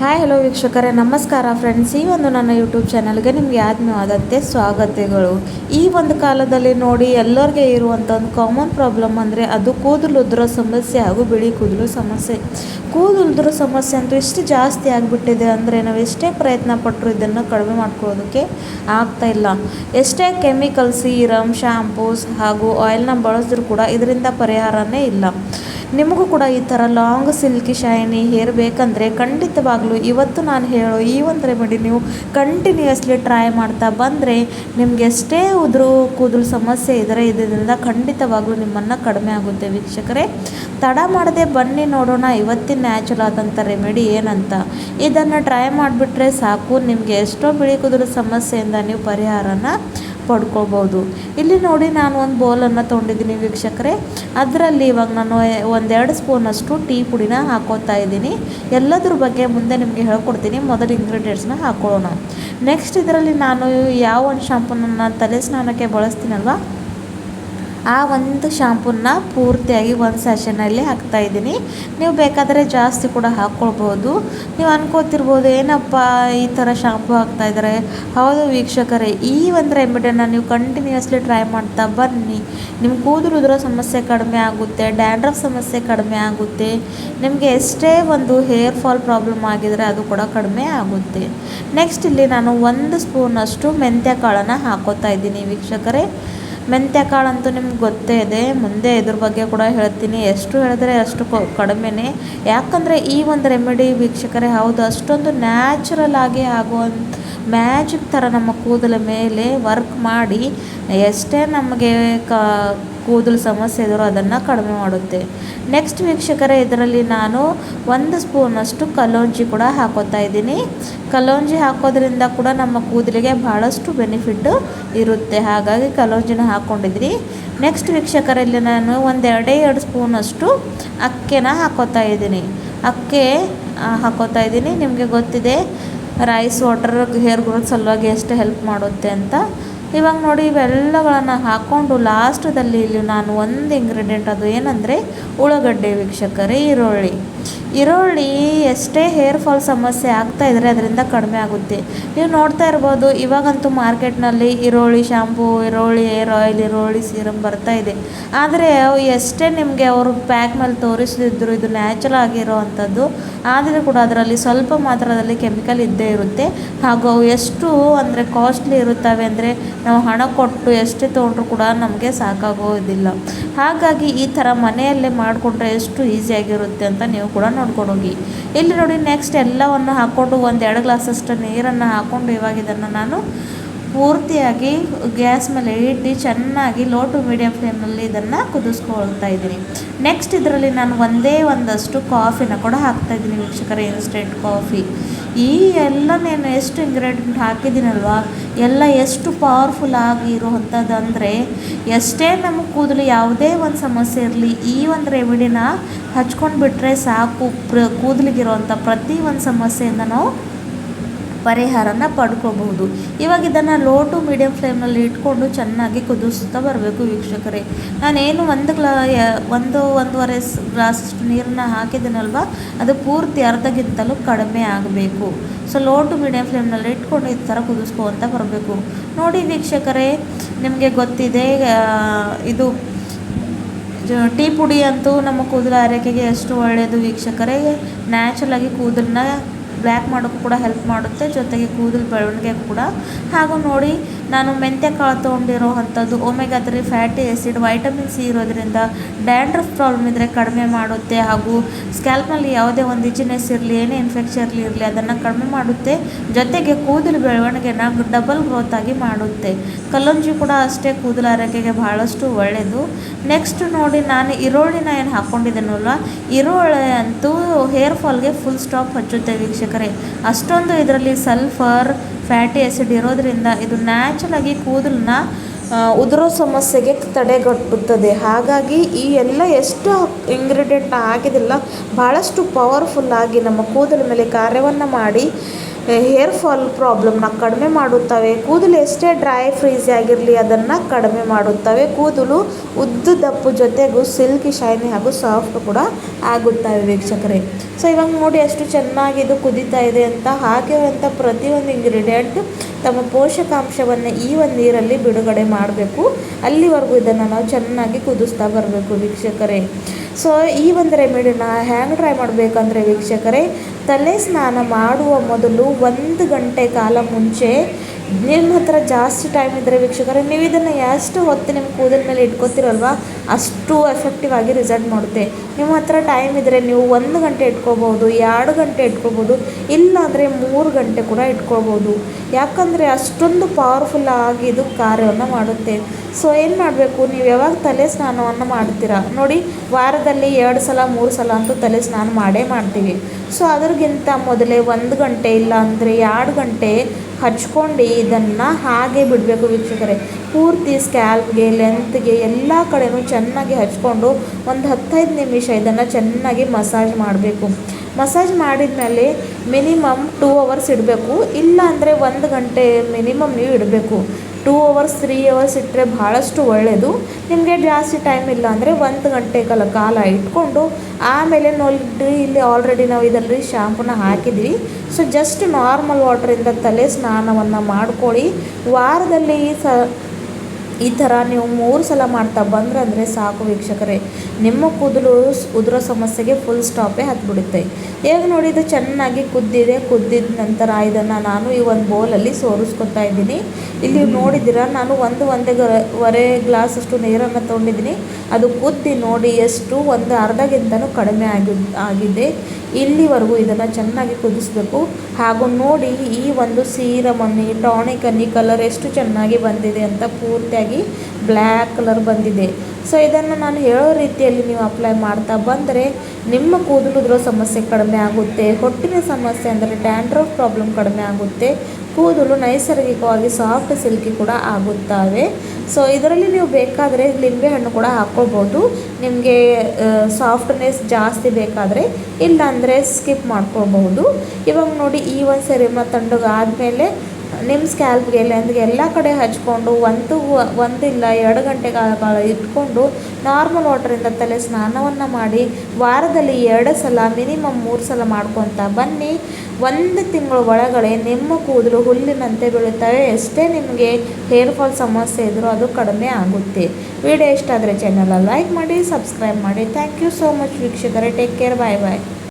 Hi hello ವೀಕ್ಷಕರೇ. ನಮಸ್ಕಾರ friends ಈ ಒಂದು ನನ್ನ ಯೂಟ್ಯೂಬ್ ಚಾನಲ್ಗೆ ನಿಮಗೆ ಆತ್ಮೀಯವಾದಂತೆ ಸ್ವಾಗತಗಳು. ಈ ಒಂದು ಕಾಲದಲ್ಲಿ ನೋಡಿ ಎಲ್ಲರಿಗೆ ಇರುವಂಥ ಒಂದು ಕಾಮನ್ ಪ್ರಾಬ್ಲಮ್ ಅಂದರೆ ಅದು ಕೂದಲು ಉದುರೋ ಸಮಸ್ಯೆ ಹಾಗೂ ಬಿಳಿ ಕೂದಲು ಸಮಸ್ಯೆ. ಕೂದಲು ಉದುರೋ ಸಮಸ್ಯೆ ಅಂತೂ ಎಷ್ಟು ಜಾಸ್ತಿ ಆಗಿಬಿಟ್ಟಿದೆ ಅಂದರೆ ನಾವು ಎಷ್ಟೇ ಪ್ರಯತ್ನ ಪಟ್ಟರು ಇದನ್ನು ಕಡಿಮೆ ಮಾಡ್ಕೊಳ್ಳೋದಕ್ಕೆ ಆಗ್ತಾ ಇಲ್ಲ. ಎಷ್ಟೇ ಕೆಮಿಕಲ್ ಸೀರಮ್ ಶ್ಯಾಂಪೂಸ್ ಹಾಗೂ ಆಯಿಲ್ನ ಬಳಸಿದ್ರು ಕೂಡ ಇದರಿಂದ ಪರಿಹಾರನೇ ಇಲ್ಲ. ನಿಮಗೂ ಕೂಡ ಈ ಥರ ಲಾಂಗ್ ಸಿಲ್ಕಿ ಶೈನಿ ಹೇರ್ ಬೇಕಂದರೆ ಖಂಡಿತವಾಗ್ಲೂ ಇವತ್ತು ನಾನು ಹೇಳೋ ಈ ಒಂದು ರೆಮಿಡಿ ನೀವು ಕಂಟಿನ್ಯೂಯಸ್ಲಿ ಟ್ರೈ ಮಾಡ್ತಾ ಬಂದರೆ ನಿಮ್ಗೆ ಎಷ್ಟೇ ಉದುರು ಕೂದಲು ಸಮಸ್ಯೆ ಇದ್ದರೆ ಇದರಿಂದ ಖಂಡಿತವಾಗ್ಲೂ ನಿಮ್ಮನ್ನು ಕಡಿಮೆ ಆಗುತ್ತೆ ವೀಕ್ಷಕರೇ. ತಡ ಮಾಡದೆ ಬನ್ನಿ ನೋಡೋಣ ಇವತ್ತಿನ ನ್ಯಾಚುರಲ್ ಆದಂಥ ರೆಮಿಡಿ ಏನಂತ. ಇದನ್ನು ಟ್ರೈ ಮಾಡಿಬಿಟ್ರೆ ಸಾಕು, ನಿಮಗೆ ಎಷ್ಟೋ ಬಿಳಿ ಕೂದಲು ಸಮಸ್ಯೆಯಿಂದ ನೀವು ಪರಿಹಾರನ ಪಡ್ಕೋಬೋದು. ಇಲ್ಲಿ ನೋಡಿ ನಾನು ಒಂದು ಬೌಲನ್ನು ತೊಗೊಂಡಿದ್ದೀನಿ ವೀಕ್ಷಕರೇ. ಅದರಲ್ಲಿ ಇವಾಗ ನಾನು ಒಂದೆರಡು ಸ್ಪೂನಷ್ಟು ಟೀ ಪುಡಿನ ಹಾಕೋತಾ ಇದ್ದೀನಿ. ಎಲ್ಲದ್ರ ಬಗ್ಗೆ ಮುಂದೆ ನಿಮಗೆ ಹೇಳ್ಕೊಡ್ತೀನಿ. ಮೊದಲು ಇಂಗ್ರೀಡಿಯೆಂಟ್ಸ್ನ ಹಾಕೊಳ್ಳೋಣ. ನೆಕ್ಸ್ಟ್ ಇದರಲ್ಲಿ ನಾನು ಯಾವ ಒಂದು ಶಾಂಪೂನನ್ನು ತಲೆ ಸ್ನಾನಕ್ಕೆ ಬಳಸ್ತೀನಲ್ವ? ಆ ಒಂದು ಶಾಂಪೂನ ಪೂರ್ತಿಯಾಗಿ ಒಂದು ಸೆಷನಲ್ಲಿ ಹಾಕ್ತಾ ಇದ್ದೀನಿ. ನೀವು ಬೇಕಾದರೆ ಜಾಸ್ತಿ ಕೂಡ ಹಾಕ್ಕೊಳ್ಬೋದು. ನೀವು ಅನ್ಕೋತಿರ್ಬೋದು, ಏನಪ್ಪ ಈ ಥರ ಶಾಂಪು ಹಾಕ್ತಾ ಇದ್ದಾರೆ. ಹೌದು ವೀಕ್ಷಕರೇ, ಈ ಒಂದು ರೆಮಿಡಿಯನ್ನು ನೀವು ಕಂಟಿನ್ಯೂಸ್ಲಿ ಟ್ರೈ ಮಾಡ್ತಾ ಬನ್ನಿ. ನಿಮ್ಮ ಕೂದಲು ಉದುರೋ ಸಮಸ್ಯೆ ಕಡಿಮೆ ಆಗುತ್ತೆ ಡ್ಯಾಂಡ್ರಫ್ ಸಮಸ್ಯೆ ಕಡಿಮೆ ಆಗುತ್ತೆ. ನಿಮಗೆ ಎಷ್ಟೇ ಒಂದು ಹೇರ್ ಫಾಲ್ ಪ್ರಾಬ್ಲಮ್ ಆಗಿದರೆ ಅದು ಕೂಡ ಕಡಿಮೆ ಆಗುತ್ತೆ. ನೆಕ್ಸ್ಟ್ ಇಲ್ಲಿ ನಾನು ಒಂದು ಸ್ಪೂನಷ್ಟು ಮೆಂತ್ಯ ಕಾಳನ್ನು ಹಾಕೋತಾ ಇದ್ದೀನಿ ವೀಕ್ಷಕರೇ. ಮೆಂತ್ಯ ಕಾಳಂತೂ ನಿಮ್ಗೆ ಗೊತ್ತೇ ಇದೆ. ಮುಂದೆ ಇದ್ರ ಬಗ್ಗೆ ಕೂಡ ಹೇಳ್ತೀನಿ. ಎಷ್ಟು ಹೇಳಿದ್ರೆ ಅಷ್ಟು ಕಡಿಮೆನೇ. ಯಾಕಂದರೆ ಈ ಒಂದು ರೆಮಿಡಿ ವೀಕ್ಷಕರೇ, ಹೌದು, ಅಷ್ಟೊಂದು ನ್ಯಾಚುರಲ್ ಆಗಿ ಆಗುವಂಥ ಮ್ಯಾಜಿಕ್ ಥರ ನಮ್ಮ ಕೂದಲ ಮೇಲೆ ವರ್ಕ್ ಮಾಡಿ ಎಷ್ಟೇ ನಮಗೆ ಕ ಕೂದಲು ಸಮಸ್ಯೆ ಇದ್ದರೂ ಅದನ್ನು ಕಡಿಮೆ ಮಾಡುತ್ತೆ. ನೆಕ್ಸ್ಟ್ ವೀಕ್ಷಕರೇ, ಇದರಲ್ಲಿ ನಾನು ಒಂದು ಸ್ಪೂನಷ್ಟು ಕಲೋಂಜಿ ಕೂಡ ಹಾಕೋತಾ ಇದ್ದೀನಿ. ಕಲೋಂಜಿ ಹಾಕೋದ್ರಿಂದ ಕೂಡ ನಮ್ಮ ಕೂದಲಿಗೆ ಭಾಳಷ್ಟು ಬೆನಿಫಿಟ್ಟು ಇರುತ್ತೆ. ಹಾಗಾಗಿ ಕಲೋಜಿನ ಹಾಕ್ಕೊಂಡಿದ್ರಿ ನೆಕ್ಸ್ಟ್ ವೀಕ್ಷಕರಲ್ಲಿ ನಾನು ಒಂದೆರಡೆ ಎರಡೇ ಸ್ಪೂನಷ್ಟು ಅಕ್ಕಿನ ಹಾಕೋತಾ ಇದ್ದೀನಿ. ಅಕ್ಕೆ ಹಾಕೋತಾ ಇದ್ದೀನಿ. ನಿಮಗೆ ಗೊತ್ತಿದೆ ರೈಸ್ ವಾಟರ್ ಹೇರ್ ಗ್ರೋತ್ ಸಲುವಾಗಿ ಎಷ್ಟು ಹೆಲ್ಪ್ ಮಾಡುತ್ತೆ ಅಂತ. ಇವಾಗ ನೋಡಿ ಇವೆಲ್ಲಗಳನ್ನು ಹಾಕ್ಕೊಂಡು ಲಾಸ್ಟದಲ್ಲಿ ಇಲ್ಲಿ ನಾನು ಒಂದು ಇಂಗ್ರೀಡಿಯೆಂಟ್ ಅದು ಏನಂದರೆ ಉಳ್ಳಾಗಡ್ಡೆ ವೀಕ್ಷಕರೇ ಈರುಳ್ಳಿ. ಈರುಳ್ಳಿ ಎಷ್ಟೇ ಹೇರ್ ಫಾಲ್ ಸಮಸ್ಯೆ ಆಗ್ತಾ ಇದ್ದರೆ ಅದರಿಂದ ಕಡಿಮೆ ಆಗುತ್ತೆ. ನೀವು ನೋಡ್ತಾ ಇರ್ಬೋದು, ಇವಾಗಂತೂ ಮಾರ್ಕೆಟ್ನಲ್ಲಿ ಈರುಳ್ಳಿ ಶಾಂಪು ಈರುಳ್ಳಿ ಏರ್ ಆಯಿಲ್ ಈರುಳ್ಳಿ ಸೀರಮ್ ಬರ್ತಾ ಇದೆ. ಆದರೆ ಎಷ್ಟೇ ನಿಮಗೆ ಅವರು ಪ್ಯಾಕ್ ಮೇಲೆ ತೋರಿಸಿದ್ರು ಇದು ನ್ಯಾಚುರಲ್ ಆಗಿರೋ ಅಂಥದ್ದು, ಆದರೂ ಕೂಡ ಅದರಲ್ಲಿ ಸ್ವಲ್ಪ ಮಾತ್ರದಲ್ಲಿ ಕೆಮಿಕಲ್ ಇದ್ದೇ ಇರುತ್ತೆ. ಹಾಗೂ ಅವು ಎಷ್ಟು ಅಂದರೆ ಕಾಸ್ಟ್ಲಿ ಇರುತ್ತವೆ ಅಂದರೆ ನಾವು ಹಣ ಕೊಟ್ಟು ಎಷ್ಟೇ ತೊಗೊಂಡ್ರು ಕೂಡ ನಮಗೆ ಸಾಕಾಗೋದಿಲ್ಲ. ಹಾಗಾಗಿ ಈ ಥರ ಮನೆಯಲ್ಲೇ ಮಾಡಿಕೊಂಡ್ರೆ ಎಷ್ಟು ಈಸಿಯಾಗಿರುತ್ತೆ ಅಂತ ನೀವು ಕೂಡ ನೋಡ್ಕೊಂಡು ಹೋಗಿ. ಇಲ್ಲಿ ನೋಡಿ ನೆಕ್ಸ್ಟ್ ಎಲ್ಲವನ್ನು ಹಾಕ್ಕೊಂಡು ಒಂದು ಎರಡು ಗ್ಲಾಸಷ್ಟು ನೀರನ್ನು ಹಾಕ್ಕೊಂಡು ಇವಾಗ ಇದನ್ನು ನಾನು ಪೂರ್ತಿಯಾಗಿ ಗ್ಯಾಸ್ ಮೇಲೆ ಇಟ್ಟು ಚೆನ್ನಾಗಿ ಲೋ ಟು ಮೀಡಿಯಮ್ ಫ್ಲೇಮಲ್ಲಿ ಇದನ್ನು ಕುದಿಸ್ಕೊಳ್ತಾ ಇದ್ದೀನಿ. ನೆಕ್ಸ್ಟ್ ಇದರಲ್ಲಿ ನಾನು ಒಂದೇ ಒಂದಷ್ಟು ಕಾಫಿನ ಕೂಡ ಹಾಕ್ತಾಯಿದ್ದೀನಿ ವೀಕ್ಷಕರ ಇನ್ಸ್ಟೆಂಟ್ ಕಾಫಿ ಈ ಎಲ್ಲ ನಾನು ಎಷ್ಟು ಇಂಗ್ರೀಡಿಯೆಂಟ್ ಹಾಕಿದ್ದೀನಲ್ವ? ಎಲ್ಲ ಎಷ್ಟು ಪವರ್ಫುಲ್ ಆಗಿರುವಂಥದ್ದು ಅಂದರೆ ಎಷ್ಟೇ ನಮಗೆ ಕೂದಲು ಯಾವುದೇ ಒಂದು ಸಮಸ್ಯೆ ಇರಲಿ, ಈ ಒಂದು ರೆಮಿಡಿನ ಹಚ್ಕೊಂಡು ಬಿಟ್ಟರೆ ಸಾಕು. ಪ್ರ ಕೂದಲಿಗಿರುವಂಥ ಪ್ರತಿ ಒಂದು ಸಮಸ್ಯೆಯಿಂದ ನಾವು ಪರಿಹಾರನ ಪಡ್ಕೋಬಹುದು. ಇವಾಗ ಇದನ್ನು ಲೋ ಟು ಮೀಡಿಯಂ ಫ್ಲೇಮ್ನಲ್ಲಿ ಇಟ್ಕೊಂಡು ಚೆನ್ನಾಗಿ ಕುದಿಸ್ತಾ ಬರಬೇಕು ವೀಕ್ಷಕರೇ. ನಾನೇನು ಒಂದು ಗ್ಲಾ ಒಂದು ಒಂದೂವರೆ ಗ್ಲಾಸಷ್ಟು ನೀರನ್ನ ಹಾಕಿದ್ದೀನಲ್ವ ಅದು ಪೂರ್ತಿ ಅರ್ಧಗಿಂತಲೂ ಕಡಿಮೆ ಆಗಬೇಕು. ಸೊ ಲೋ ಟು ಮೀಡಿಯಂ ಫ್ಲೇಮ್ನಲ್ಲಿ ಇಟ್ಕೊಂಡು ಈ ಥರ ಕುದಿಸ್ಕೊಂತ ಬರಬೇಕು. ನೋಡಿ ವೀಕ್ಷಕರೇ, ನಿಮಗೆ ಗೊತ್ತಿದೆ ಇದು ಟೀ ಪುಡಿ ಅಂತೂ ನಮ್ಮ ಕೂದಲು ಆರೈಕೆಗೆ ಎಷ್ಟು ಒಳ್ಳೆಯದು ವೀಕ್ಷಕರೇ. ನ್ಯಾಚುರಲಾಗಿ ಕೂದಲನ್ನ ಬ್ಲ್ಯಾಕ್ ಮಾಡೋಕ್ಕೂ ಕೂಡ ಹೆಲ್ಪ್ ಮಾಡುತ್ತೆ, ಜೊತೆಗೆ ಕೂದಲು ಬೆಳವಣಿಗೆ ಕೂಡ. ಹಾಗೂ ನೋಡಿ, ನಾನು ಮೆಂತ್ಯ ಕಾಳು ತೊಗೊಂಡಿರೋ ಅಂಥದ್ದು omega three fatty acid vitamin C ಇರೋದ್ರಿಂದ ಡ್ಯಾಂಡ್ರಫ್ ಪ್ರಾಬ್ಲಮ್ ಇದ್ದರೆ ಕಡಿಮೆ ಮಾಡುತ್ತೆ. ಹಾಗೂ ಸ್ಕ್ಯಾಲ್ಪ್ನಲ್ಲಿ ಯಾವುದೇ ಒಂದು ಇಚಿನೆಸ್ ಇರಲಿ, ಏನೇ ಇನ್ಫೆಕ್ಷನ್ ಇರಲಿ ಅದನ್ನು ಕಡಿಮೆ ಮಾಡುತ್ತೆ. ಜೊತೆಗೆ ಕೂದಲು ಬೆಳವಣಿಗೆನ ಡಬಲ್ ಗ್ರೋತ್ ಆಗಿ ಮಾಡುತ್ತೆ. ಕಲ್ಲಂಜಿ ಕೂಡ ಅಷ್ಟೇ ಕೂದಲು ಆರೋಗ್ಯಕ್ಕೆ ಭಾಳಷ್ಟು ಒಳ್ಳೆಯದು ನೆಕ್ಸ್ಟ್ ನೋಡಿ, ನಾನು ಈರುಳ್ಳಿನ ಏನು ಹಾಕ್ಕೊಂಡಿದ್ದೇನಲ್ಲ ಈರುಳ್ಳಿ ಅಂತೂ ಹೇರ್ ಫಾಲ್ಗೆ ಫುಲ್ ಸ್ಟಾಪ್ ಹಚ್ಚುತ್ತೆ ವೀಕ್ಷಕರೇ, ಅಷ್ಟೊಂದು ಇದರಲ್ಲಿ ಸಲ್ಫರ್, ಫ್ಯಾಟಿ ಆ್ಯಸಿಡ್ ಇರೋದ್ರಿಂದ ಇದು ನ್ಯಾಚುರಲಾಗಿ ಕೂದಲನ್ನ ಉದುರೋ ಸಮಸ್ಯೆಗೆ ತಡೆಗಟ್ಟುತ್ತದೆ. ಹಾಗಾಗಿ ಈ ಎಲ್ಲ ಎಷ್ಟು ಇಂಗ್ರೀಡಿಯೆಂಟ್ನ ಆಗಿದಿಲ್ಲ ಭಾಳಷ್ಟು ಪವರ್ಫುಲ್ಲಾಗಿ ನಮ್ಮ ಕೂದಲ ಮೇಲೆ ಕಾರ್ಯವನ್ನು ಮಾಡಿ ಹೇರ್ ಫಾಲ್ ಪ್ರಾಬ್ಲಮ್ನ ಕಡಿಮೆ ಮಾಡುತ್ತವೆ. ಕೂದಲು ಎಷ್ಟೇ ಡ್ರೈ ಫ್ರೀಸಿ ಆಗಿರಲಿ, ಅದನ್ನು ಕಡಿಮೆ ಮಾಡುತ್ತವೆ. ಕೂದಲು ಉದ್ದು ದಪ್ಪು ಜೊತೆಗೂ ಸಿಲ್ಕಿ ಶೈನಿ ಹಾಗೂ ಸಾಫ್ಟ್ ಕೂಡ ಆಗುತ್ತವೆ ವೀಕ್ಷಕರೇ. ಸೊ ಇವಾಗ ನೋಡಿ ಎಷ್ಟು ಚೆನ್ನಾಗಿ ಇದು ಕುದೀತಾ ಇದೆ ಅಂತ. ಹಾಕಿರುವಂಥ ಪ್ರತಿಯೊಂದು ಇಂಗ್ರೀಡಿಯೆಂಟ್ ತಮ್ಮ ಪೋಷಕಾಂಶವನ್ನು ಈ ಒಂದು ನೀರಲ್ಲಿ ಬಿಡುಗಡೆ ಮಾಡಬೇಕು. ಅಲ್ಲಿವರೆಗೂ ಇದನ್ನು ನಾವು ಚೆನ್ನಾಗಿ ಕುದಿಸ್ತಾ ಬರಬೇಕು ವೀಕ್ಷಕರೇ. ಸೊ ಈ ಒಂದು ರೆಮಿಡಿನ ಹ್ಯಾಂಗ್ ಟ್ರೈ ಮಾಡಬೇಕಂದ್ರೆ ವೀಕ್ಷಕರೇ, ತಲೆ ಸ್ನಾನ ಮಾಡುವ ಮೊದಲು ಒಂದು ಗಂಟೆ ಕಾಲ ಮುಂಚೆ ನಿಮ್ಮ ಹತ್ರ ಜಾಸ್ತಿ ಟೈಮ್ ಇದ್ದರೆ ವೀಕ್ಷಕರೇ, ನೀವು ಇದನ್ನು ಎಷ್ಟು ಹೊತ್ತು ನಿಮ್ಮ ಕೂದಲ ಮೇಲೆ ಇಟ್ಕೋತಿರಲ್ವ, ಅಷ್ಟು ಎಫೆಕ್ಟಿವ್ ಆಗಿ ರಿಸಲ್ಟ್ ಮಾಡುತ್ತೆ. ನಿಮ್ಮ ಹತ್ರ ಟೈಮ್ ಇದ್ದರೆ ನೀವು ಒಂದು ಗಂಟೆ ಇಟ್ಕೋಬೋದು, ಎರಡು ಗಂಟೆ ಇಟ್ಕೋಬೋದು, ಇಲ್ಲಾಂದರೆ ಮೂರು ಗಂಟೆ ಕೂಡ ಇಟ್ಕೋಬೋದು. ಯಾಕಂದರೆ ಅಷ್ಟೊಂದು ಪವರ್ಫುಲ್ ಆಗಿ ಇದು ಕಾರ್ಯವನ್ನು ಮಾಡುತ್ತೆ. ಸೊ ಏನು ಮಾಡಬೇಕು? ನೀವು ಯಾವಾಗ ತಲೆ ಸ್ನಾನವನ್ನು ಮಾಡ್ತೀರಾ? ನೋಡಿ, ವಾರದಲ್ಲಿ ಎರಡು ಸಲ, ಮೂರು ಸಲ ಅಂತೂ ತಲೆ ಸ್ನಾನ ಮಾಡೇ ಮಾಡ್ತೀವಿ. ಸೊ ಅದ್ರಗಿಂತ ಮೊದಲೇ ಒಂದು ಗಂಟೆ ಇಲ್ಲ ಅಂದರೆ ಎರಡು ಗಂಟೆ ಹಚ್ಕೊಂಡು ಇದನ್ನು ಹಾಗೆ ಬಿಡಬೇಕು ವೀಕ್ಷಕರೇ. ಪೂರ್ತಿ ಸ್ಕ್ಯಾಲ್ಪ್ಗೆ ಲೆಂತ್ಗೆ ಎಲ್ಲ ಕಡೆನೂ ಚೆನ್ನಾಗಿ ಹಚ್ಕೊಂಡು ಒಂದು ಹತ್ತೈದು ನಿಮಿಷ ಇದನ್ನು ಚೆನ್ನಾಗಿ ಮಸಾಜ್ ಮಾಡಬೇಕು. ಮಸಾಜ್ ಮಾಡಿದ್ಮೇಲೆ ಮಿನಿಮಮ್ ಟೂ ಅವರ್ಸ್ ಇಡಬೇಕು. ಇಲ್ಲ ಅಂದರೆ ಒಂದು ಗಂಟೆ ಮಿನಿಮಮ್ ನೀವು ಇಡಬೇಕು. ಟೂ ಅವರ್ಸ್, ತ್ರೀ ಅವರ್ಸ್ ಇಟ್ಟರೆ ಭಾಳಷ್ಟು ಒಳ್ಳೆಯದು ನಿಮಗೆ ಜಾಸ್ತಿ ಟೈಮ್ ಇಲ್ಲ ಅಂದರೆ ಒಂದು ಗಂಟೆ ಕಾಲ ಕಾಲ ಇಟ್ಕೊಂಡು ಆಮೇಲೆ ನೋಡಿ, ಇಲ್ಲಿ ಆಲ್ರೆಡಿ ನಾವು ಇದರಲ್ಲಿ ಶಾಂಪೂನ ಹಾಕಿದ್ವಿ ಸೊ ಜಸ್ಟ್ ನಾರ್ಮಲ್ ವಾಟ್ರಿಂದ ತಲೆ ಸ್ನಾನವನ್ನು ಮಾಡ್ಕೊಳ್ಳಿ. ವಾರದಲ್ಲಿ ಸ ಈ ಥರ ನೀವು ಮೂರು ಸಲ ಮಾಡ್ತಾ ಬಂದ್ರೆ ಅಂದರೆ ಸಾಕು ವೀಕ್ಷಕರೇ. ನಿಮ್ಮ ಕೂದಲು ಉದುರೋ ಸಮಸ್ಯೆಗೆ ಫುಲ್ ಸ್ಟಾಪೇ ಹತ್ಬಿಡುತ್ತೆ. ಈಗ ನೋಡಿ ಇದು ಚೆನ್ನಾಗಿ ಕುದ್ದಿದೆ ಕುದ್ದಿದ ನಂತರ ಇದನ್ನು ನಾನು ಈ ಒಂದು ಬೌಲಲ್ಲಿ ಸೋರಿಸ್ಕೊತಾ ಇದ್ದೀನಿ. ಇಲ್ಲಿ ನೋಡಿದ್ದೀರಾ ನಾನು ಒಂದು ಒಂದೇ ವರೆ ಗ್ಲಾಸ್ ಅಷ್ಟು ನೀರನ್ನು ತೊಗೊಂಡಿದ್ದೀನಿ. ಅದು ಕುದ್ದಿ ನೋಡಿ ಎಷ್ಟು ಒಂದು ಅರ್ಧಗಿಂತನೂ ಕಡಿಮೆ ಆಗಿ ಆಗಿದೆ. ಇಲ್ಲಿವರೆಗೂ ಇದನ್ನು ಚೆನ್ನಾಗಿ ಕುದಿಸ್ಬೇಕು. ಹಾಗೂ ನೋಡಿ ಈ ಒಂದು ಸೀರಮನ್ನಿ ಟಾನಿಕ್ ಅನ್ನಿ ಕಲರ್ ಎಷ್ಟು ಚೆನ್ನಾಗಿ ಬಂದಿದೆ ಅಂತ ಪೂರ್ತಿಯಾಗಿ ಬ್ಲ್ಯಾಕ್ ಕಲರ್ ಬಂದಿದೆ. ಸೊ ಇದನ್ನು ನಾನು ಹೇಳೋ ರೀತಿಯಲ್ಲಿ ನೀವು ಅಪ್ಲೈ ಮಾಡ್ತಾ ಬಂದರೆ ನಿಮ್ಮ ಕೂದಲು ಸಮಸ್ಯೆ ಕಡಿಮೆ ಆಗುತ್ತೆ. ಹೊಟ್ಟಿನ ಸಮಸ್ಯೆ ಅಂದರೆ ಡ್ಯಾಂಡ್ರಫ್ ಪ್ರಾಬ್ಲಮ್ ಕಡಿಮೆ ಆಗುತ್ತೆ. ಕೂದಲು ನೈಸರ್ಗಿಕವಾಗಿ ಸಾಫ್ಟ್ ಸಿಲ್ಕಿ ಕೂಡ ಆಗುತ್ತವೆ. ಸೊ ಇದರಲ್ಲಿ ನೀವು ಬೇಕಾದರೆ ಲಿಂಬೆ ಹಣ್ಣು ಕೂಡ ಹಾಕ್ಕೋಬೋದು ನಿಮಗೆ ಸಾಫ್ಟ್ನೆಸ್ ಜಾಸ್ತಿ ಬೇಕಾದರೆ ಇಲ್ಲಾಂದರೆ ಸ್ಕಿಪ್ ಮಾಡ್ಕೋಬಹುದು ಇವಾಗ ನೋಡಿ ಈ ಒಂದು ಸೆರೆಮ ತಣ್ಣಗಾದಮೇಲೆ ನಿಮ್ಮ ಸ್ಕ್ಯಾಲ್ಪ್ಗೆ ಲೆಂತ್ಗೆ ಎಲ್ಲ ಕಡೆ ಹಚ್ಕೊಂಡು ಒಂದು ಒಂದಿಲ್ಲ ಎರಡು ಗಂಟೆ ಕಾಲ ಇಟ್ಕೊಂಡು ನಾರ್ಮಲ್ ವಾಟರಿಂದ ತಲೆ ಸ್ನಾನವನ್ನು ಮಾಡಿ ವಾರದಲ್ಲಿ ಎರಡು ಸಲ ಮಿನಿಮಮ್ ಮೂರು ಸಲ ಮಾಡ್ಕೊತ ಬನ್ನಿ. ಒಂದು ತಿಂಗಳ ಒಳಗಡೆ ನಿಮ್ಮ ಕೂದಲು ಹುಲ್ಲಿನಂತೆ ಬೀಳುತ್ತವೆ. ಎಷ್ಟೇ ನಿಮಗೆ ಹೇರ್ ಫಾಲ್ ಸಮಸ್ಯೆ ಇದ್ದರೂ ಅದು ಕಡಿಮೆ ಆಗುತ್ತೆ. ವಿಡಿಯೋ ಇಷ್ಟ ಆದರೆ ಚಾನಲ್ ಲೈಕ್ ಮಾಡಿ ಸಬ್ಸ್ಕ್ರೈಬ್ ಮಾಡಿ. ಥ್ಯಾಂಕ್ ಯು ಸೋ ಮಚ್ ವೀಕ್ಷಕರೇ. Take care bye bye